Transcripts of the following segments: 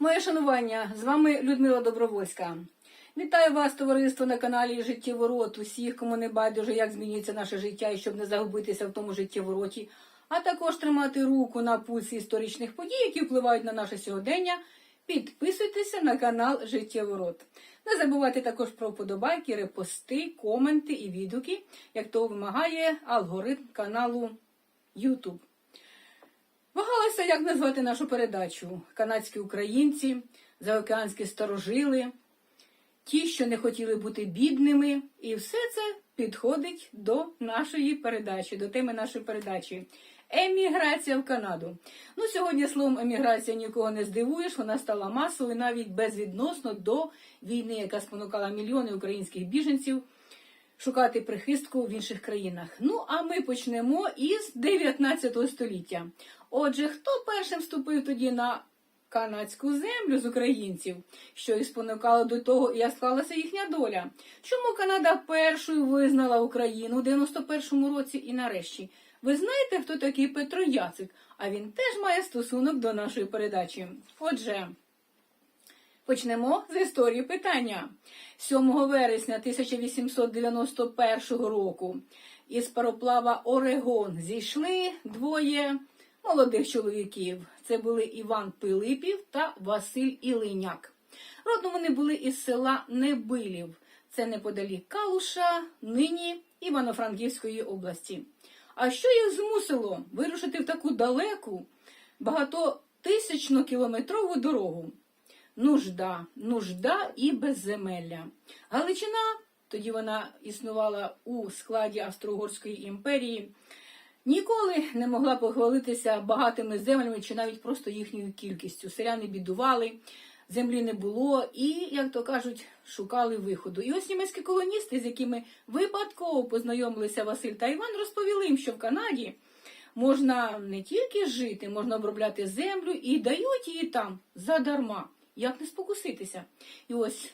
Моє шанування, з вами Людмила Добровольська. Вітаю вас, товариство, на каналі Життєворот. Усіх, кому не байдуже, як змінюється наше життя і щоб не загубитися в тому життєвороті, а також тримати руку на пульсі історичних подій, які впливають на наше сьогодення. Підписуйтеся на канал Життєворот. Не забувайте також про вподобайки, репости, коменти і відгуки, як того вимагає алгоритм каналу YouTube. Вагалася, як назвати нашу передачу: канадські українці, заокеанські старожили, ті, що не хотіли бути бідними, і все це підходить до нашої передачі, до теми нашої передачі. Еміграція в Канаду. Ну, сьогодні словом еміграція нікого не здивуєш, вона стала масовою навіть безвідносно до війни, яка спонукала мільйони українських біженців шукати прихистку в інших країнах. Ну, а ми почнемо із 19 століття. Отже, хто першим вступив тоді на канадську землю з українців, що і спонукало до того, як склалася їхня доля? Чому Канада першою визнала Україну у 91-му році і нарешті? Ви знаєте, хто такий Петро Яцик? А він теж має стосунок до нашої передачі. Отже. Почнемо з історії питання. 7 вересня 1891 року із пароплава Орегон зійшли двоє молодих чоловіків. Це були Іван Пилипів та Василь Ілиняк. Родом вони були із села Небилів. Це неподалік Калуша, нині Івано-Франківської області. А що їх змусило вирушити в таку далеку, багатотисячно кілометрову дорогу? нужда, нужда і безземелля. Галичина, тоді вона існувала у складі Австро-Угорської імперії, ніколи не могла похвалитися багатими землями чи навіть просто їхньою кількістю. Селяни бідували, землі не було і, як то кажуть, шукали виходу. І ось німецькі колоністи, з якими випадково познайомилися Василь та Іван, розповіли їм, що в Канаді. Можна не тільки жити, можна обробляти землю і дають її там задарма. Як не спокуситися? І ось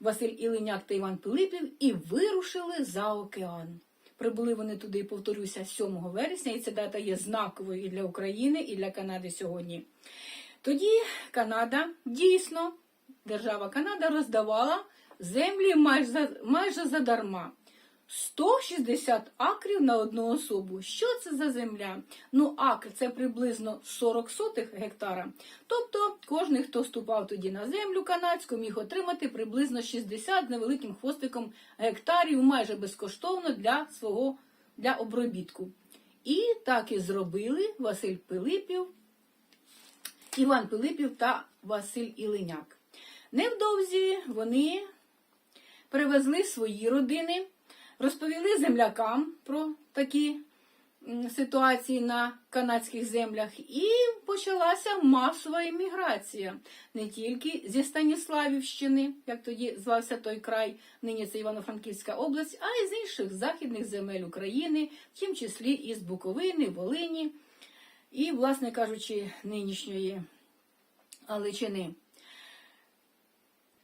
Василь Ілиняк та Іван Пилипів і вирушили за океан. Прибули вони туди, повторюся, 7 вересня, і ця дата є знаковою і для України, і для Канади сьогодні. Тоді Канада дійсно, держава Канада роздавала землі майже, майже задарма. 160 акрів на одну особу. Що це за земля? Ну, акр це приблизно 40 сотих гектара. Тобто, кожен, хто ступав тоді на землю канадську, міг отримати приблизно 60 невеликим хвостиком гектарів майже безкоштовно для свого для обробітку. І так і зробили Василь Пилипів, Іван Пилипів та Василь Ілиняк. Невдовзі вони привезли свої родини. Розповіли землякам про такі ситуації на канадських землях, і почалася масова еміграція не тільки зі Станіславівщини, як тоді звався той край, нині це Івано-Франківська область, а й з інших західних земель України, в тім числі і з Буковини, Волині і, власне кажучи, нинішньої Галичини.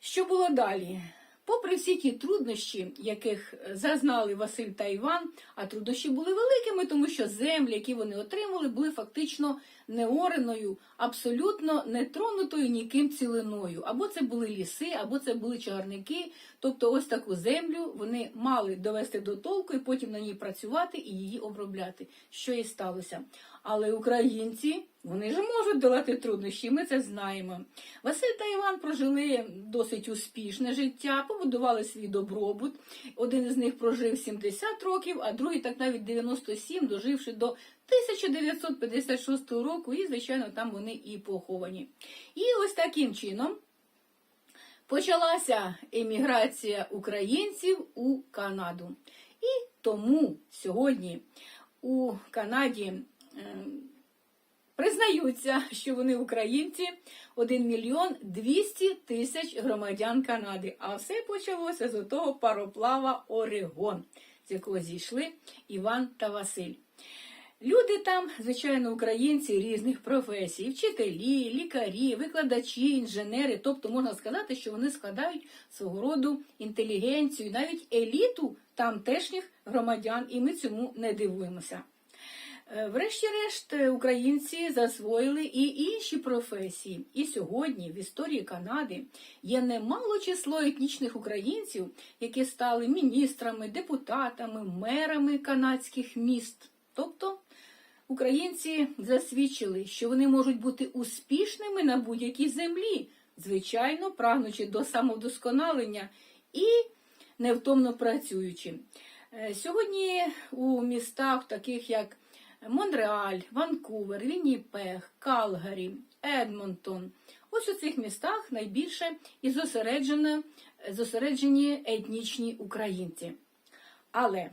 Що було далі? Попри всі ті труднощі, яких зазнали Василь та Іван, а труднощі були великими, тому що землі, які вони отримали, були фактично неореною, абсолютно не тронутою ніким цілиною. Або це були ліси, або це були чагарники. Тобто, ось таку землю вони мали довести до толку і потім на ній працювати і її обробляти. Що і сталося. Але українці вони ж можуть долати труднощі, ми це знаємо. Василь та Іван прожили досить успішне життя, побудували свій добробут. Один із них прожив 70 років, а другий так навіть 97, доживши до 1956 року, і, звичайно, там вони і поховані. І ось таким чином. Почалася еміграція українців у Канаду. І тому сьогодні у Канаді признаються, що вони українці 1 мільйон 200 тисяч громадян Канади. А все почалося з того пароплава Орегон, з якого зійшли Іван та Василь. Люди там, звичайно, українці різних професій, вчителі, лікарі, викладачі, інженери. Тобто можна сказати, що вони складають свого роду інтелігенцію, навіть еліту тамтешніх громадян, і ми цьому не дивуємося. Е, Врешті-решт, е, українці засвоїли і інші професії. І сьогодні в історії Канади є немало число етнічних українців, які стали міністрами, депутатами, мерами канадських міст. Тобто українці засвідчили, що вони можуть бути успішними на будь-якій землі, звичайно, прагнучи до самовдосконалення і невтомно працюючи. Е, Сьогодні у містах, таких як Монреаль, Ванкувер, Вінніпег, Калгарі, Едмонтон. Ось у цих містах найбільше і зосереджені етнічні українці. Але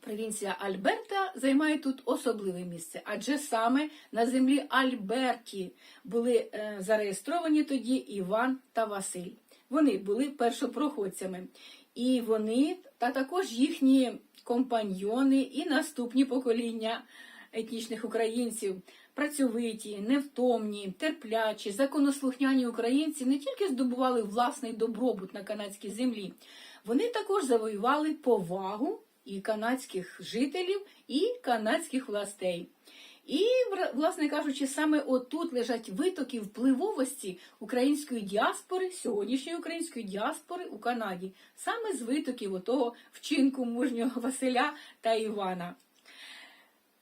провінція Альберта займає тут особливе місце, адже саме на землі Альберті були е, зареєстровані тоді Іван та Василь. Вони були першопроходцями. І вони, та також їхні компаньйони і наступні покоління етнічних українців, працьовиті, невтомні, терплячі, законослухняні українці не тільки здобували власний добробут на канадській землі, вони також завоювали повагу і канадських жителів, і канадських властей. І, власне кажучи, саме отут лежать витоки впливовості української діаспори, сьогоднішньої української діаспори у Канаді, саме з витоків отого вчинку мужнього Василя та Івана.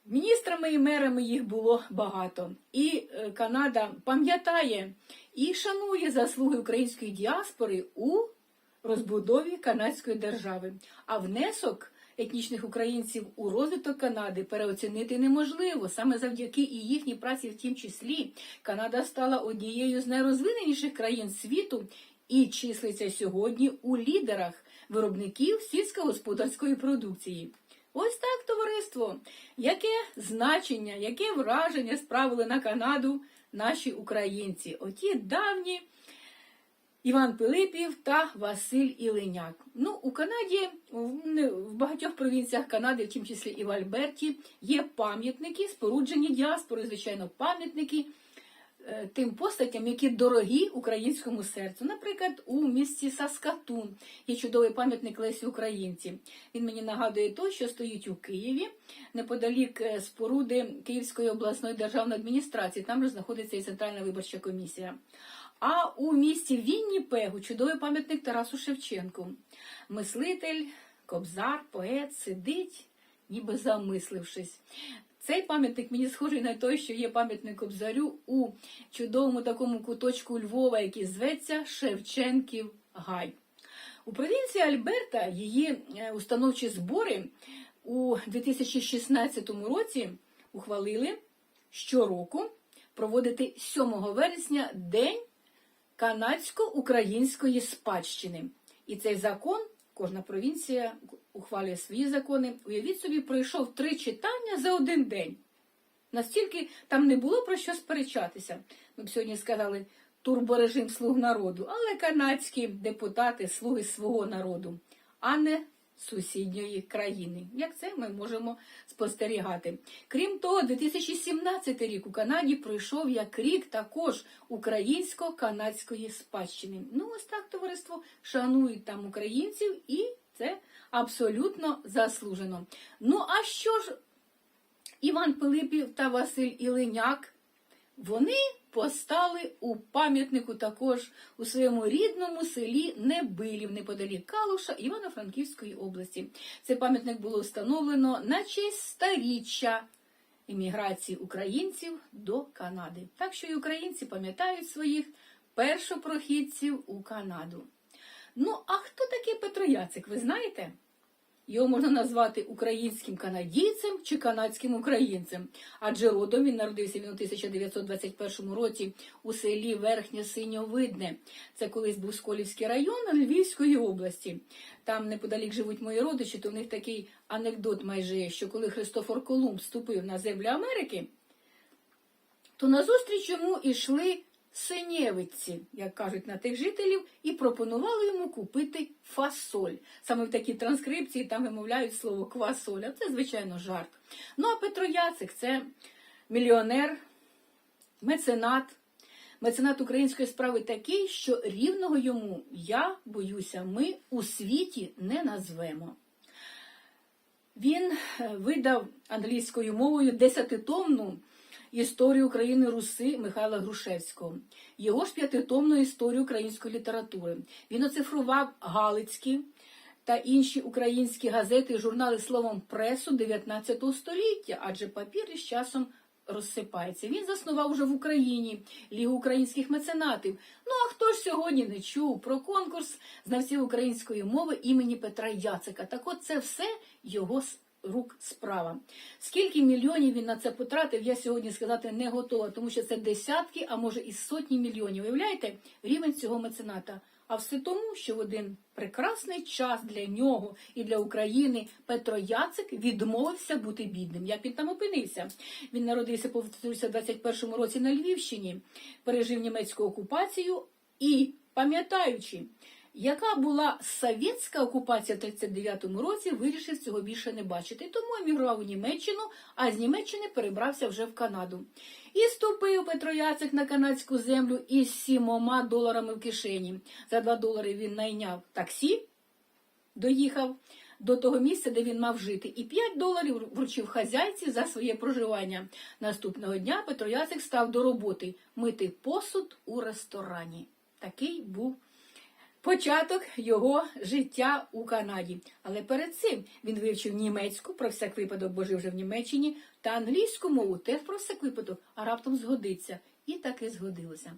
Міністрами і мерами їх було багато. І е, Канада пам'ятає і шанує заслуги української діаспори у розбудові канадської держави. А внесок етнічних українців у розвиток Канади переоцінити неможливо. Саме завдяки і їхній праці, в тім числі, Канада стала однією з найрозвиненіших країн світу і числиться сьогодні у лідерах виробників сільськогосподарської продукції. Ось так, товариство, яке значення, яке враження справили на Канаду наші українці, оті давні Іван Пилипів та Василь Ілиняк. Ну, у Канаді, в в багатьох провінціях Канади, в тім числі і в Альберті, є пам'ятники, споруджені діаспори, звичайно, пам'ятники е, тим постатям, які дорогі українському серцю. Наприклад, у місті Саскатун є чудовий пам'ятник Лесі Українці. Він мені нагадує той, що стоїть у Києві, неподалік е, споруди Київської обласної державної адміністрації. Там же знаходиться і Центральна виборча комісія. А у місті Вінніпегу чудовий пам'ятник Тарасу Шевченку. Мислитель, кобзар, поет сидить, ніби замислившись. Цей пам'ятник мені схожий на той, що є пам'ятник Кобзарю у чудовому такому куточку Львова, який зветься Шевченків Гай. У провінції Альберта її е, установчі збори у 2016 році ухвалили щороку проводити 7 вересня День канадсько-української спадщини. І цей закон, кожна провінція ухвалює свої закони. Уявіть собі, пройшов три читання за один день. Настільки там не було про що сперечатися. Ми б сьогодні сказали турборежим слуг народу, але канадські депутати слуги свого народу, а не сусідньої країни. Як це ми можемо спостерігати? Крім того, 2017 рік у Канаді пройшов як рік також українсько-канадської спадщини. Ну, ось так товариство шанують там українців, і це абсолютно заслужено. Ну, а що ж Іван Пилипів та Василь Ілиняк, вони постали у пам'ятнику також у своєму рідному селі Небилів, неподалік Калуша Івано-Франківської області. Цей пам'ятник було встановлено на честь старіччя імміграції українців до Канади. Так що і українці пам'ятають своїх першопрохідців у Канаду. Ну, а хто такий Петро Яцик, ви знаєте? Його можна назвати українським канадійцем чи канадським українцем, адже родом він народився він у 1921 році у селі Верхнє Синьовидне. Це колись був Сколівський район Львівської області. Там неподалік живуть мої родичі, то в них такий анекдот майже є, що коли Христофор Колумб вступив на землю Америки, то назустріч йому йшли синєвиці, як кажуть на тих жителів, і пропонували йому купити фасоль. Саме в такій транскрипції там вимовляють слово квасоль, а це, звичайно, жарт. Ну а Петро Яцик це мільйонер, меценат. Меценат української справи такий, що рівного йому, я боюся, ми у світі не назвемо. Він е, видав англійською мовою десятитомну історію України Руси Михайла Грушевського, його ж п'ятитомну історію української літератури. Він оцифрував Галицькі та інші українські газети і журнали словом пресу 19 століття, адже папір із часом розсипається. Він заснував уже в Україні Лігу українських меценатів. Ну а хто ж сьогодні не чув про конкурс знавців української мови імені Петра Яцика? Так от це все його рук справа. Скільки мільйонів він на це потратив, я сьогодні сказати не готова, тому що це десятки, а може і сотні мільйонів. Уявляєте, рівень цього мецената. А все тому, що в один прекрасний час для нього і для України Петро Яцик відмовився бути бідним. Як він там опинився? Він народився, повторюся, в 21-му році на Львівщині, пережив німецьку окупацію і, пам'ятаючи, яка була совєтська окупація в 39-му році, вирішив цього більше не бачити. Тому емігрував у Німеччину, а з Німеччини перебрався вже в Канаду. І ступив Петро Яцик на канадську землю із сімома доларами в кишені. За два долари він найняв таксі, доїхав до того місця, де він мав жити, і 5 доларів вручив хазяйці за своє проживання. Наступного дня Петро Яцик став до роботи мити посуд у ресторані. Такий був початок його життя у Канаді. Але перед цим він вивчив німецьку про всяк випадок, бо жив вже в Німеччині, та англійську мову теж про всяк випадок, а раптом згодиться. І таки згодилося.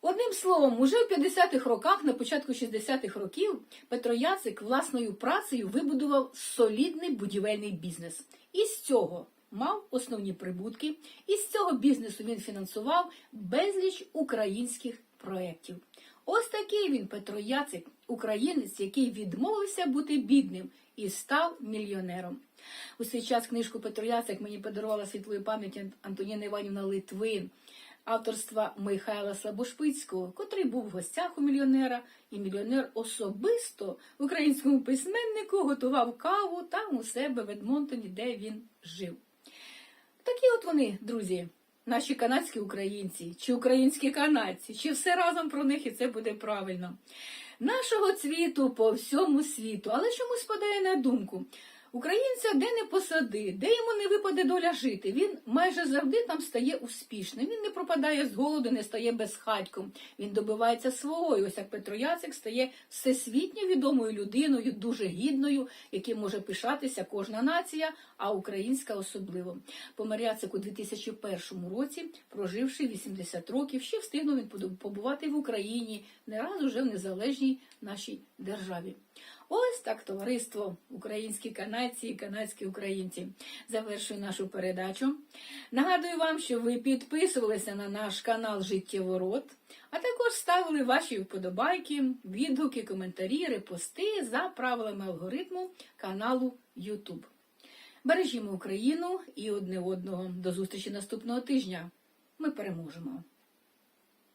Одним словом, уже в 50-х роках, на початку 60-х років, Петро Яцик власною працею вибудував солідний будівельний бізнес. І з цього мав основні прибутки, і з цього бізнесу він фінансував безліч українських проєктів. Ось такий він Петро Яцик, українець, який відмовився бути бідним і став мільйонером. У свій час книжку Петро Яцик мені подарувала світлої пам'яті Антоніна Іванівна Литвин, авторства Михайла Слабошпицького, котрий був в гостях у мільйонера, і мільйонер особисто українському письменнику готував каву там у себе в Едмонтоні, де він жив. Такі от вони, друзі, наші канадські українці, чи українські канадці, чи все разом про них і це буде правильно. Нашого цвіту по всьому світу, але чомусь спадає на думку. Українця де не посади, де йому не випаде доля жити. Він майже завжди там стає успішним. Він не пропадає з голоду, не стає безхатьком. Він добивається свого. І ось як Петро Яцик стає всесвітньо відомою людиною, дуже гідною, яким може пишатися кожна нація, а українська особливо. Помер Яцик у 2001 році, проживши 80 років, ще встигнув він побувати в Україні, не раз уже в незалежній нашій державі. Ось так товариство, українські канадці і канадські українці. Завершую нашу передачу. Нагадую вам, що ви підписувалися на наш канал Життєворот, а також ставили ваші вподобайки, відгуки, коментарі, репости за правилами алгоритму каналу YouTube. Бережімо Україну і одне одного. До зустрічі наступного тижня. Ми переможемо!